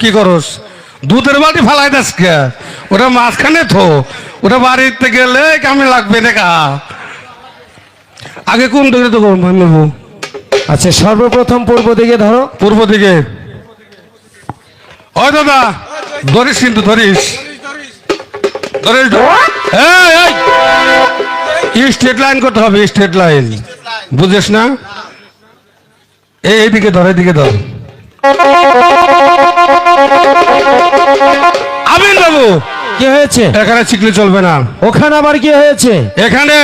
কি করস? দুধের বাটি ফালাই দাস কে? ওটা মাঝখানে থো। ওটা বাড়িতে গেলে কেমন লাগবে দেখা আগে কোন দিকে তো আচ্ছা সর্বপ্রথম পূর্ব দিকে ধরো। পূর্ব দিকে। ওই দাদা ধরিস কিন্তু ধরিস। ধরিস স্টেট লাইন করতে হবে স্টেট লাইন বুঝিস না? এই এইদিকে ধর এইদিকে ধর। বাবু কি হয়েছে? এখানে চিকলে চলবে না। ওখানে আবার কি হয়েছে? এখানে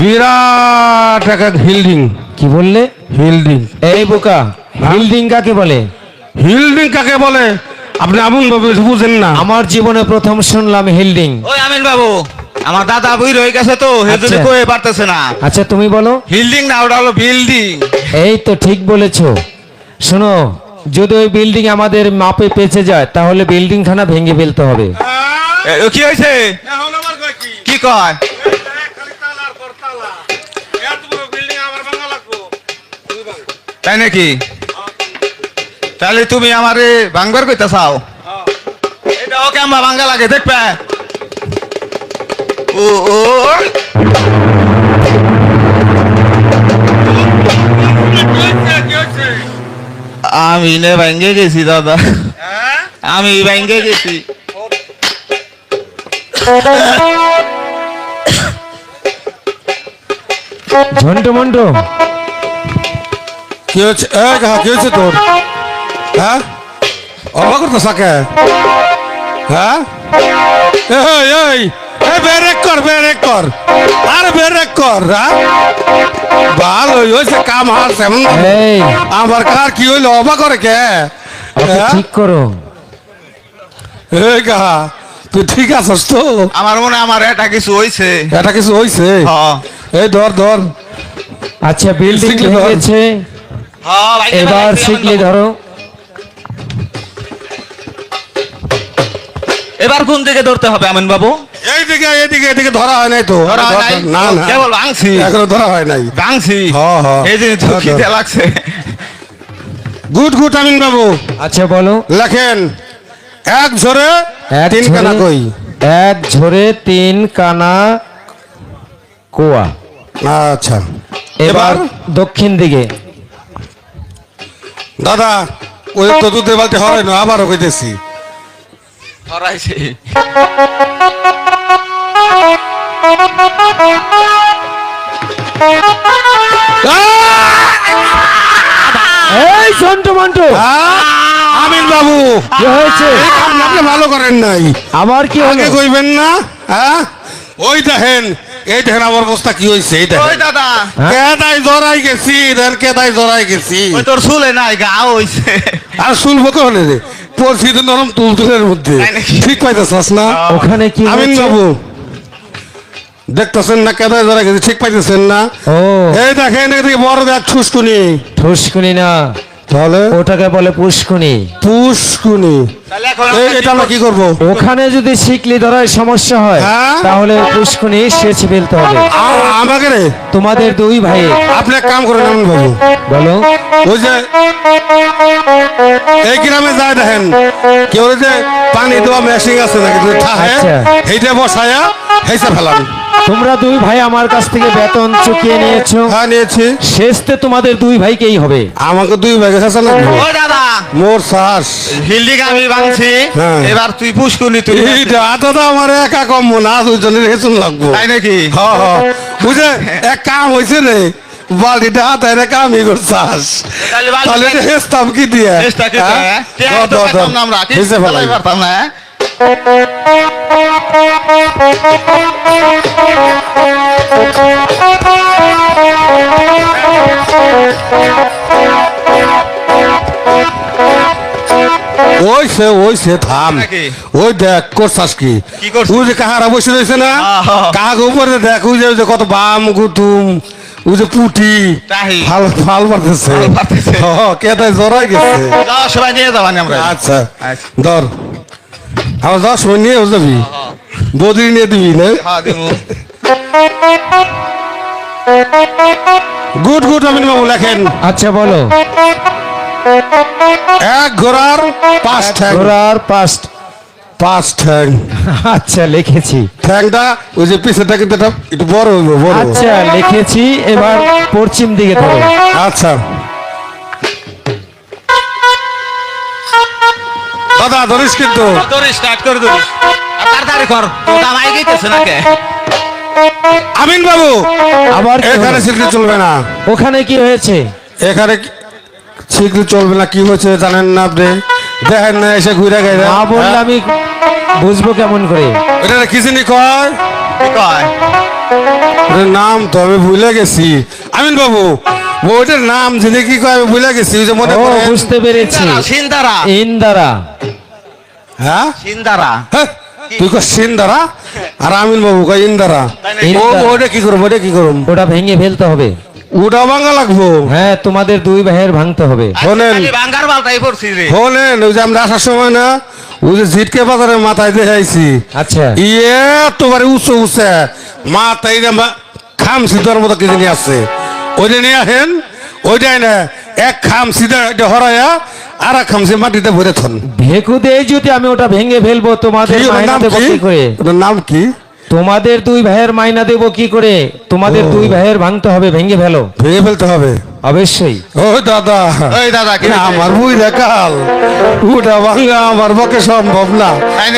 বিরাট একটা হিল্ডিং। কি বললে? হিল্ডিং। এই বোকা বিল্ডিং কাকে বলে? হিল্ডিং কাকে বলে? আপনি আমন বাবু বুঝেন না। আমার জীবনে প্রথম শুনলাম হিল্ডিং। ওই আমিন বাবু আমার দাদা বই রয়ে গেছে তো হে যদি আচ্ছা। কয়ে পারতেছে না। আচ্ছা তুমি বলো। বিল্ডিং না ওটা হলো বিল্ডিং। এই তো ঠিক বলেছ। শোনো যদি ওই বিল্ডিং আমাদের মাপে পেঁচে যায় তাহলে বিল্ডিং খানা ভেঙে ফেলতে হবে। কি হয়েছে? কি? কয়? তাই নাকি? তাহলে তুমি আমারে ভাঙবার কইতা চাও? এটা ওকে আমার ভাঙ্গা লাগে দেখবে? ও ও। আমি নে ভাঙ্গে গেছি দাদা আমি ভাঙ্গে গেছি ঝন্টু মন্টু কি হচ্ছে এই কাহা কি হচ্ছে তোর হ্যাঁ অবাক করতো সাকে হ্যাঁ এই এই এই বেরেক কর বেরেক কর। আর বেরেক কর ভালো হয়েছে কাম হার সেমন আমার কার কি হইল অবাক করে কে? হ্যাঁ? ঠিক করো। এই কাহা তুই ঠিক আছিস তো? আমার মনে হয় আমার এটা কিছু হইছে। এটা কিছু হয়েছে হ্যাঁ। এই ধর ধর। আচ্ছা বিল্ডিং। ভেঙেছে হ্যাঁ, এবার শিখলি ধরো। এবার কোন দিকে ধরতে হবে আমিন বাবু? এইদিকে এইদিকে এদিকে ধরা হয় নাই তো। ধরা হয় নাই? না না। কেবল ভাঙছি এখনও ধরা হয় নাই। ভাঙছি হ্যাঁ, হ্যাঁ। এই যে তো খিদে লাগছে। গুড গুড আমিন বাবু। আচ্ছা বলো। লেখেন এক ঝরে তিন কানা কই? এক ঝরে তিন কানা কোয়া। আচ্ছা। এবার এবার? দক্ষিণ দিকে। দাদা ওই তো দুধের বালতি হয় না আবারও কইতেছি। ধরাইছে। এই ঝন্টু মন্টু। আমিন বাবু। কি হয়েছে? আপনি ভালো করেন নাই। আমার কি হলো? আগে কইবেন না হ্যাঁ? ওই দেখেন এই দেখেন আমার অবস্থা কি হয়েছে এই ওই দেখেন দাদা। হ্যাঁ? কেদাই জড়াই গেছি দেন কেদাই জড়াই গেছি। ওই তোর চুলে নাই গা হইছে। আর শুনব কখনে রে। পড়ছি তো নরম তুলতুলের মধ্যে। ঠিক পাইতেছাস না ওখানে কি আমিন? বাবু দেখতেছেন না কেদায় যারা গেছে ঠিক পাইতেছেন না। ও। এই দেখেন এদিকে বড় দেখ ঠুসকুনি ঠুসকুনি না। তাহলে? ওটাকে বলে পুষ্কুনি পুষ্কুনি এটা আমরা কি করব? ওখানে যদি শিকলি ধরার সমস্যা হয় হ্যাঁ? তাহলে পুষ্কুনি সেচ ফেলতে হবে। আমাকে রে? তোমাদের দুই ভাই। আপনি এক কাম করেন আমিন বাবু বলো। ওই যে এই গ্রামে যায় দেখেন কেউ যে পানি দেওয়া মেশিন আছে নাকি? ঠাহে আচ্ছা। বসায়া হেসে ফেলান। তোমরা দুই ভাই আমার কাছ থেকে বেতন চুকিয়ে নিয়েছো হ্যাঁ নিয়েছি শেষতে তোমাদের দুই ভাইকেই হবে আমাকে দুই শেষা লাগবে ওই দাদা মোর শ্বাস হিল্ডিং আমি ভাঙছি হ্যাঁ। এবার তুই পুষ্কুনি তুই এইটা তো আমার একা কম না দুজনের হেসুন লাগবো তাই নাকি হ হ বুঝে এক কাম হয়েছে রে বালতিটা হাতায় রে কামই করছাস তাহলে হেসতাম কি দিয়ে কি হ্যাঁ? হ্যাঁ আমরা হেসে ফেলাই। পারতাম না হ্যাঁ? ওই সে ওই সে থাম ওই দেখ করছাস কি? ওই যে কাহারা বসে রয়েছে না। কাহাকে উপরে দেখ ওই যে কত বাম গুতুম ওই যে পুটি ফাল ফাল মারতেছে। জড়াই গেছে? সবাই নিয়ে যাবানি আমরা আচ্ছা আচ্ছা। ধর। আমার দশ সময় নিয়ে যাবি। বদলি নিয়ে দিবি না? গুড গুড আমিন বাবু লেখেন। আচ্ছা বলো। এক ঘোড়ার পাঁচ ঠ্যাং। ঘোড়ার পাঁচ পাঁচ ঠ্যাং। আচ্ছা লিখেছি। ঠ্যাংটা ওই যে পিছেটা কিন্তু একটু বড় হইব বড়। আচ্ছা লিখেছি এবার পশ্চিম দিকে ধরো। আচ্ছা। দাদা ধরিস কিন্তু। করে দিস তাড়াতাড়ি কর তো কামাই গেছে না কে আমিন বাবু আবার এখানে? চলবে না। ওখানে কি হয়েছে? এখানে চলবে না কি হয়েছে জানেন না আপনি? দেখেন না এসে ঘুরে গেছে মা বললে আমি বুঝব কেমন করে। এটা কি জানি কয়? কয়? নাম তো আমি ভুলে গেছি। আমিন বাবু ওইটার নাম যিনি কি কয় আমি ভুলে গেছি ওই যে মনে বুঝতে পেরেছি। সিন্দারা। ইন্দারা। হ্যাঁ? সিন্দারা। তুই কয় সিন্দারা? আর আমিন বাবু কয় ইন্দারা? ও ওটা কি করব ওটা কি করুম? ওটা ভেঙে ফেলতে হবে। ওটা ভাঙা লাগবো? হ্যাঁ তোমাদের দুই ভাইয়ের ভাঙতে হবে। শোনেন। বাঙ্গার বালটাই পড়ছি রে। শোনেন ওই যে আমরা আসার সময় না ওই যে ঝিটকে বাজারের মাথায় আচ্ছা। ইয়ে তোমারে উঁচু উঁচে। মাথায় খাম সিদ্ধর মতো কি জানি আছে ওইটা নিয়ে আহেন ওইটাই না এক খাম সিদ্ধা হরাইয়া আর এক খামসি মাটিতে ভরে থন। ভেকু দিয়ে যদি আমি ওটা ভেঙে ফেলব তোমাদের নাম কি? নাম কি? তোমাদের দুই ভাইয়ের মাইনা দেবো কি করে? তোমাদের। দুই ভাইয়ের ভাঙতে হবে ভেঙে ফেলো। ভেঙে ফেলতে হবে। অবশ্যই। ও দাদা ওই দাদা কি আমার বুই দেখাল ওটা ভাঙা আমার পক্ষে সম্ভব না।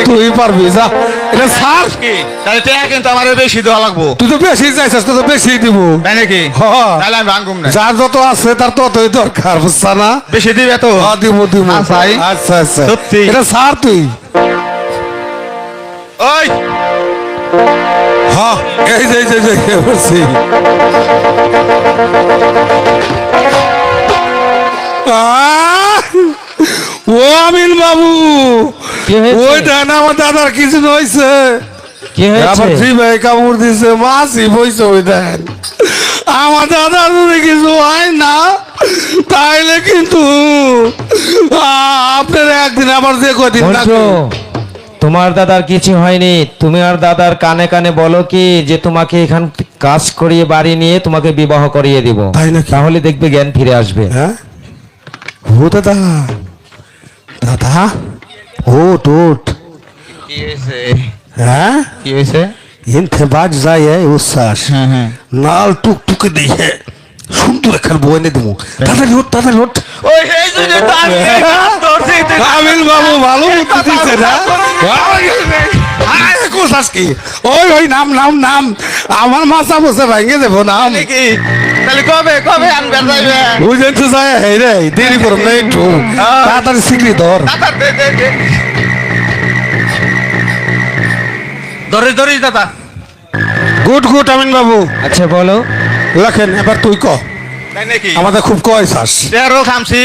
তুই পারবি যা। এটা সার। কি? তাহলে টাকা কিন্তু আমার বেশি দেওয়া লাগবো। তুই তো বেশি চাইছিস তো বেশি দিব। তাই নাকি? হ্যাঁ। তাহলে আমি ভাঙুম না। যার যত আছে তার ততই দরকার বুঝছা না? বেশি দিবে তো? হ্যাঁ, দিব দিব। আচ্ছা, আচ্ছা আচ্ছা। সত্যি? এটা সার তুই। ওই! হ্যাঁ এই যে এই যে, বলছি। ও আমিন বাবু ওই আমার দাদার কিছু হয়েছে? আবার জি ভাই কামড় দিছে মাছি বইছে ওই দেন। আমার দাদার কিছু হয় না তাইলে কিন্তু আপনার একদিন আবার যে কদিন তোমার দাদার কিছু হয়নি। তুমি আর দাদার কানে কানে বলো কি যে তোমাকে এখান কাজ করিয়ে বাড়ি নিয়ে তোমাকে বিবাহ করিয়ে দিব। তাই নাকি? তাহলে দেখবে জ্ঞান ফিরে আসবে। হ্যাঁ? ও দাদা দাদা ও টোট হ্যাঁ? কি হয়েছে? ইনতে বাজ যায় এই উচ্ছ্বাস। হ্যাঁ হ্যাঁ নাল টুক টুকে দিয়ে সুন্দর একখান বই এনে দেবো তাদের লোট তাদের লোট ওই এই জন্য তো আমি এই কাজ ধরছি, তুই আমিন বাবু ভালো দিচ্ছে না কোথাস কি ওই ওই নাম নাম নাম। আমার মাথা বসে ভেঙে দেবো নাম। তাহলে কবে কবে আনবে যাইবে বুঝেন তো যায় হে রে দেরি করুন না একটু। তাড়াতাড়ি শিগগিরি ধর। দাদা ধরিস ধরিস গুড গুড আমিন বাবু। আচ্ছা বলো। লেখেন এবার তুই ক। আমাদের খুব কয় চাস খামছি।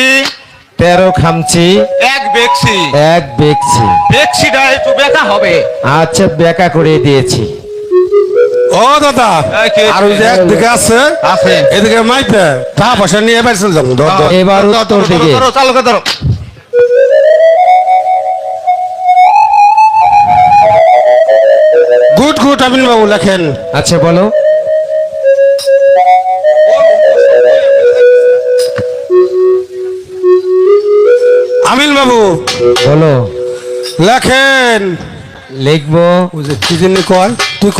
তেরো খামচি। এক বেকছি এক বেগছি বেকছিটা একটু বেকা হবে। আচ্ছা বেকা করে দিয়েছি। ও দাদা আর ওই যে একদিকে আছে আছে। এদিকে মাইপে। টাকা পয়সা নিয়ে এবার চলে যাব। এবার উত্তর দিকে। ধরো, চালু করে ধরো। গুড গুড আমিন বাবু লেখেন। আচ্ছা বলো। আমিন বাবু। বলো। লেখেন। লিখব। যে কি জানি কয় তুই ক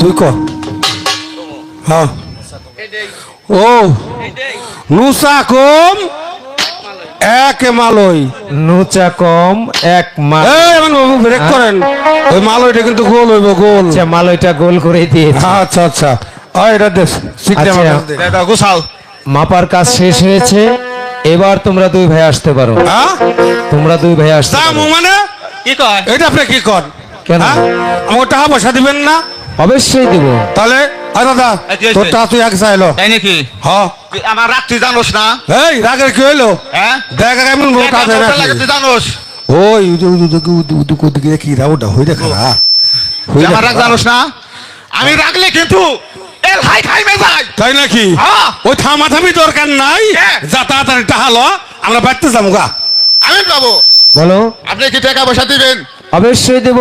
তুই ক হ্যাঁ। ও। নুসা কম এক মালই। নুচা কম এক মা এই আমিন বাবু ব্রেক করেন। ওই মালইটা কিন্তু গোল হইব গোল। আচ্ছা মালয়টা গোল করে দিয়েছি। আচ্ছা আচ্ছা। ওই এটা দে সিটটা আচ্ছা। দাও, মাপার কাজ শেষ হয়েছে। এবার তোমরা দুই ভাই আসতে পারো। হ্যাঁ? তোমরা দুই ভাই আসতে। মানে? কি কয়? এটা আপনি কি কর? কেন? হ্যাঁ? আমাকে টাকা পয়সা দিবেন না? অবশ্যই দিব। তাহলে আরে দাদা এই তোর টাকা তুই এক চাইলো। তাই নাকি? হ। আমার রাগ তুই জানোস না? এই রাগের কি হইল? হ্যাঁ? দেখ কেমন মোটা তুই জানোস? ওই কি রাউটা হই দেখা আমার রাগ জানোস না? আমি রাগলে কিন্তু হাই তাই নাকি? হ্যাঁ। ওই থামা থামি দরকার নাই। যা তাড়াতাড়ি লো আমরা বাড়তে যাব গা। আমি বাবু বলো। আপনি কি টাকা পয়সা দিবেন? অবশ্যই দেব।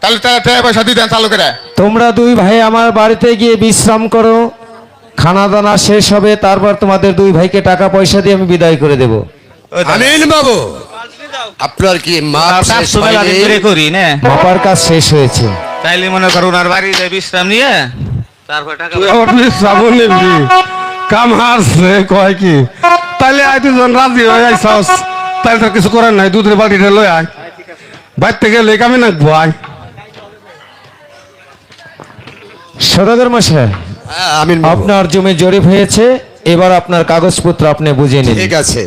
তাহলে টাকা পয়সা দিতেন চালু করে তোমরা দুই ভাই আমার বাড়িতে গিয়ে বিশ্রাম করো। খানা দানা শেষ হবে তারপর তোমাদের দুই ভাইকে টাকা পয়সা দিয়ে আমি বিদায় করে দেব। আমিন বাবু। আপনার কি মাপার কাজ শেষ হয়েছে। তাইলে মনে করো ওনার বাড়িতে বিশ্রাম নিয়ে তারপর টাকা তুই আমার শ্রাবণ নিবি। কাম হারছে কয় কি? তাইলে আয় তুই যখন রাজি হয়ে আইসাস তাইলে তোর কিছু করার নাই দুধের বাড়িটা লই আয়। বাইর থেকে লেখ আমি নাকবো আয়। সদাগর মশাই আমিন আপনার জমি জরিপ হয়েছে এবার আপনার কাগজপত্র আপনি বুঝে নিন। ঠিক আছে।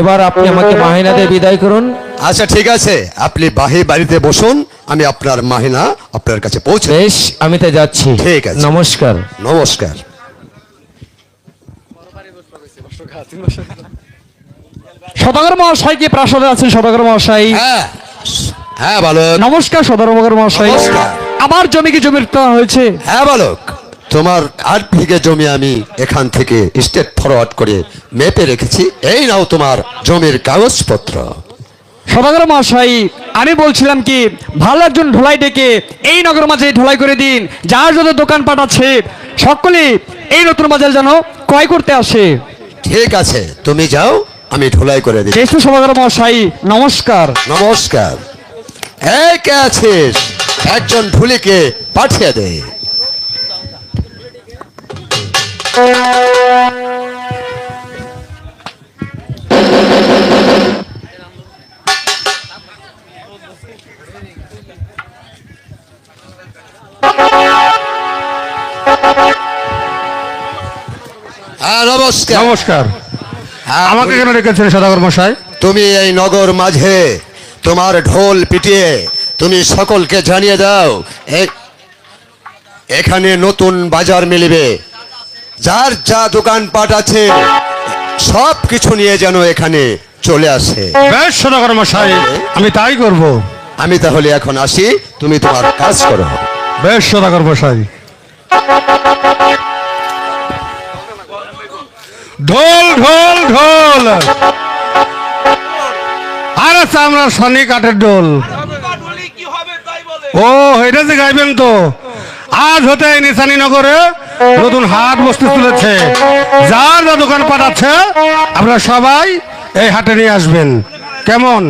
এবার আপনি আমাকে মাহিনা দিয়ে বিদায় করুন। আচ্ছা ঠিক আছে। আপনি বাহি বাড়িতে বসুন আমি আপনার মাহিনা আপনার কাছে পৌঁছে বেশ আমি তো যাচ্ছি। ঠিক আছে। নমস্কার। নমস্কার। সদাগর মহাশয় কি প্রাসাদে আছেন? সদাগর মহাশয়? হ্যাঁ। হ্যাঁ বালক। নমস্কার সদাগর মহাশয়। নমস্কার। আমার জমি কি জমির হয়েছে? হ্যাঁ বালক। তোমার আট বিঘে জমি আমি এখান থেকে স্টেট ফরওয়ার্ড করে মেপে রেখেছি। এই নাও তোমার জমির কাগজপত্র। সদাগর মহাশয় আমি বলছিলাম কি ভালো একজন ঢোলাই ডেকে এই নগর মাঝে ঢোলাই করে দিন যার যত দোকানপাট আছে সকলে এই নতুন বাজার যেন ক্রয় করতে আসে। ঠিক আছে তুমি যাও আমি ঢোলাই করে দিই যেহেতু সদাগর মহাশয় নমস্কার। নমস্কার। এই কে আছিস? একজন ঢুলিকে পাঠিয়ে দে। হ্যাঁ নমস্কার। নমস্কার। হ্যাঁ, আমাকে কেন রেখেছেন সদাগর মশাই? তুমি এই নগর মাঝে তোমার ঢোল পিটিয়ে তুমি সকলকে জানিয়ে দাও এখানে নতুন বাজার মিলবে। যার যা দোকানপাট আছে সব কিছু নিয়ে যেন এখানে চলে আসে। বেশ সদাগর মশাই আমি তাই করব। আমি তাহলে এখন আসি তুমি তোমার কাজ করো। বেশ সদাগর মশাই। ঢোল ঢোল ঢোল। আরে আমরা শনি কাঠের ঢোল। ও, এটা যে গাইবেন তো। আজ হতে নিশানী নগরে নতুন হাট বসতে তুলেছে যার যা দোকান পাঠাচ্ছে আপনারা সবাই এই হাটে নিয়ে আসবেন। কেমন?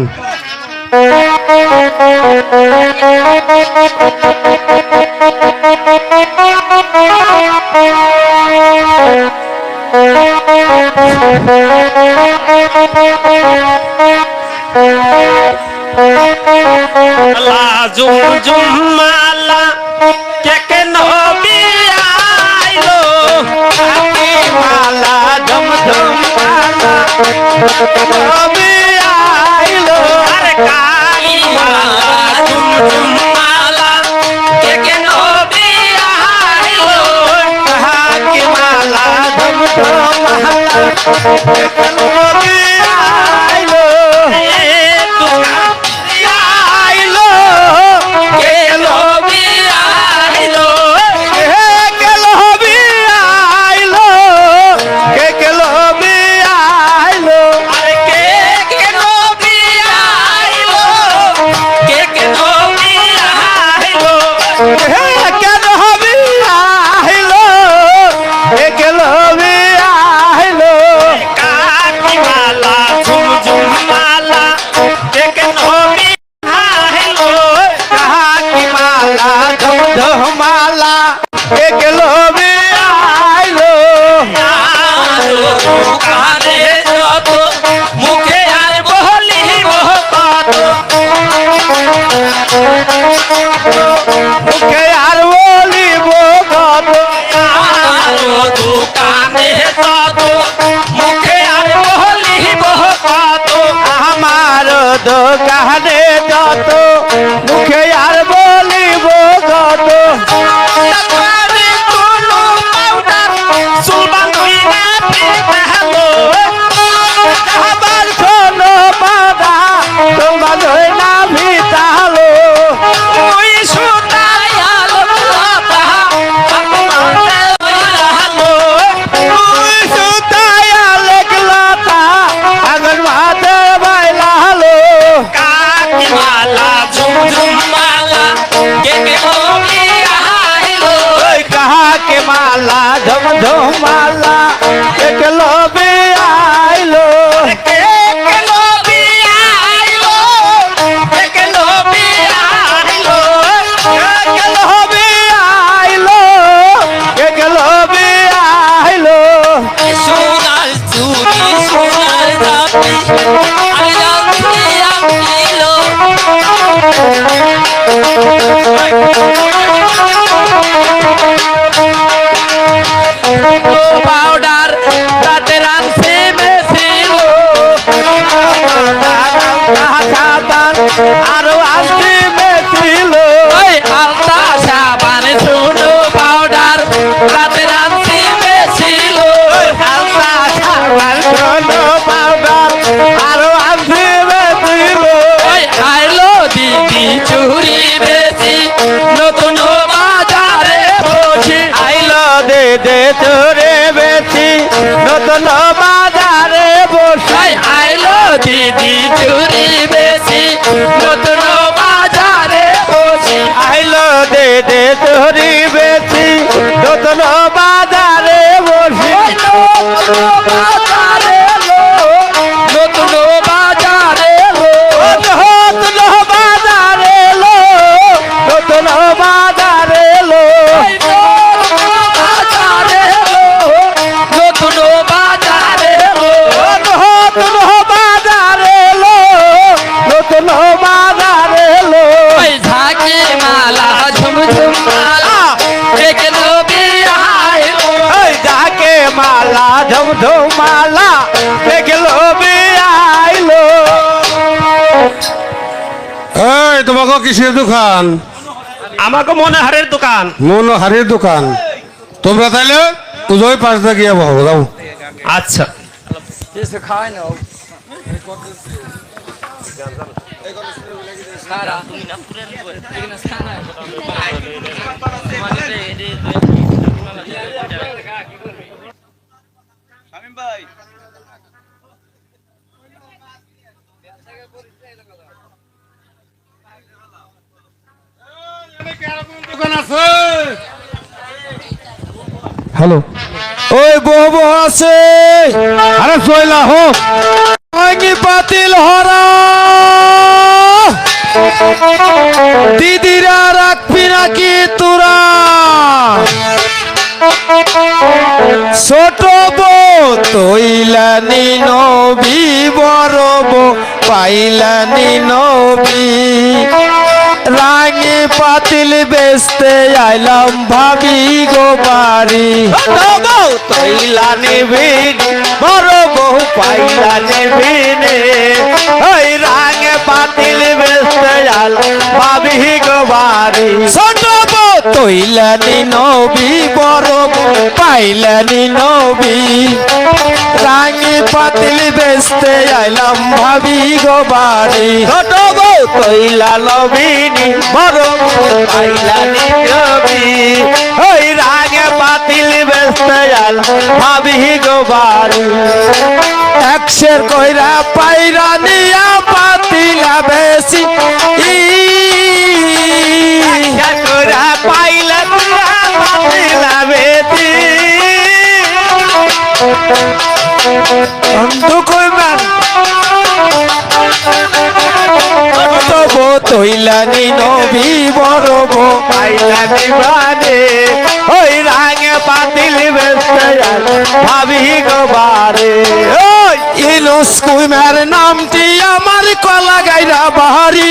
জুম জুম মালা কেকে নবী আইলো। হাতি মালা জম জম মালা। মালা আমার দোকানে যত মুখে মধুমালা একলো আইলো। Thank you. আরও আসছে মেছিল। ওই আলতা সাবান শুনো পাউডার তাতে রানছে মেছিল। আলতা সাবান শুনো পাউডার আরও আসছে মেছিল। ওই আইলো দিদি চুরি বেশি নতুন বাজারে বসে। আইলো দে দে চোরে বেশি নতুন বাজারে বসে। আইলো দিদি চুরি দে তোমাকে কিসের দোকান? আমাকে মনে হারের দোকান। মনোহারের দোকান। তোমরা তাইলে উদয় পাঁচটা গিয়া বহো যাও। আচ্ছা। দোকান আছে হ্যালো। ওই বউ আছে। আরে চইলা ভাঙি পাতিল হরা। দিদিরা রাখবি নাকি তোরা? ছোট তৈলানি নবী, বড় পাইলানি নবী। রাঙি পাতিল বেচতে আইলাম ভাবি গো বাড়ি। তৈলা নিবি বড় বহু পাইলা নিবি নে ওই রাঙে পাতিল বেসতে ভাবি গো বাড়ি। ছোট তৈলানি নবী বড় পাইলানি নবী। রাঙি পাতিল বেচতে আইলাম ভাবি গো বাড়ি। ছোট বউ তৈলা নবীনি বড় বহু পাইলা ওই রাঙে পাতিল বেসতে জাল ভাবি গো বাড়ি একশের কইরা পাইরা নিয়া পাতিলা বেশি ই পাইলা পাতিলা বেতি অন্ধ কইমান তৈলানি নবী দিবানে ওই রাঙে পাতিল ভাবি গো বাড়ি ইনুস নামটি আমার কলা গাইরা বাহারি।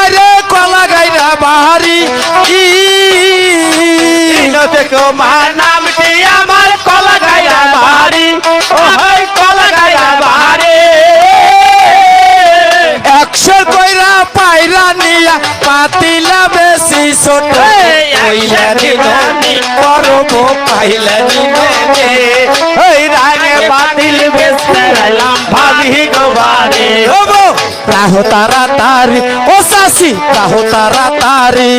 আরে কলা গাইরা বাহারি। ই ইনতে নামটি আমার কলা গায়া বাড়ি ও হাই কলা গায়া বাড়ি একশো কইরা পাইরা নিয়া পাতিলা বেশি ছোট। পাইলানি ওই ভাবি তারা তারি ও সাসি প্রাহ তারা তারি।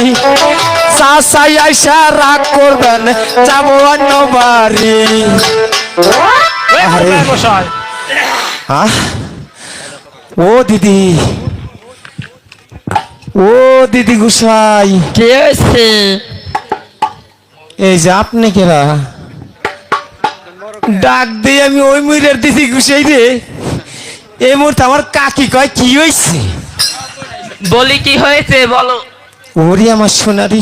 সাসাই আইসা রাগ করবেন যাব অন্য বাড়ি। ও দিদি। ও দিদি গুসাই। কে হয়েছে? এই যে আপনি কেরা? ডাক দিয়ে আমি ওই মুইরের দিদি গুসাই রে এই মুহূর্তে আমার কাকি কয় কি হয়েছে বলি কি হয়েছে বলো। ওরে আমার সোনারি।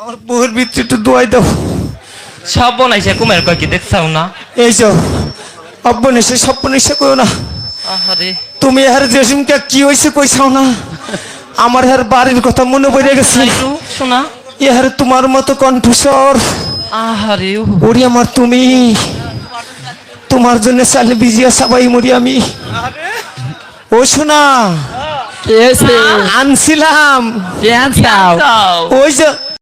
আমার বউয়ের ভিতরে একটু দোয়াই দাও। সব বনাইছে কুমের কয় কি দেখছাও না? এই যে অব্বনেশে সপ্পনেশে করো না। আহারে। তুমি এর জসিমকে কি হয়েছে কইছাও না? আমার হের বাড়ির কথা মনে পড়ে গেছে। শোনা। ইহার তোমার মতো কণ্ঠস্বর। আহারে ও আমার তুমি। তোমার জন্য চাল বিজিয়া সবাই মরি আমি। ও শোনা। আনছিলাম। ওই যে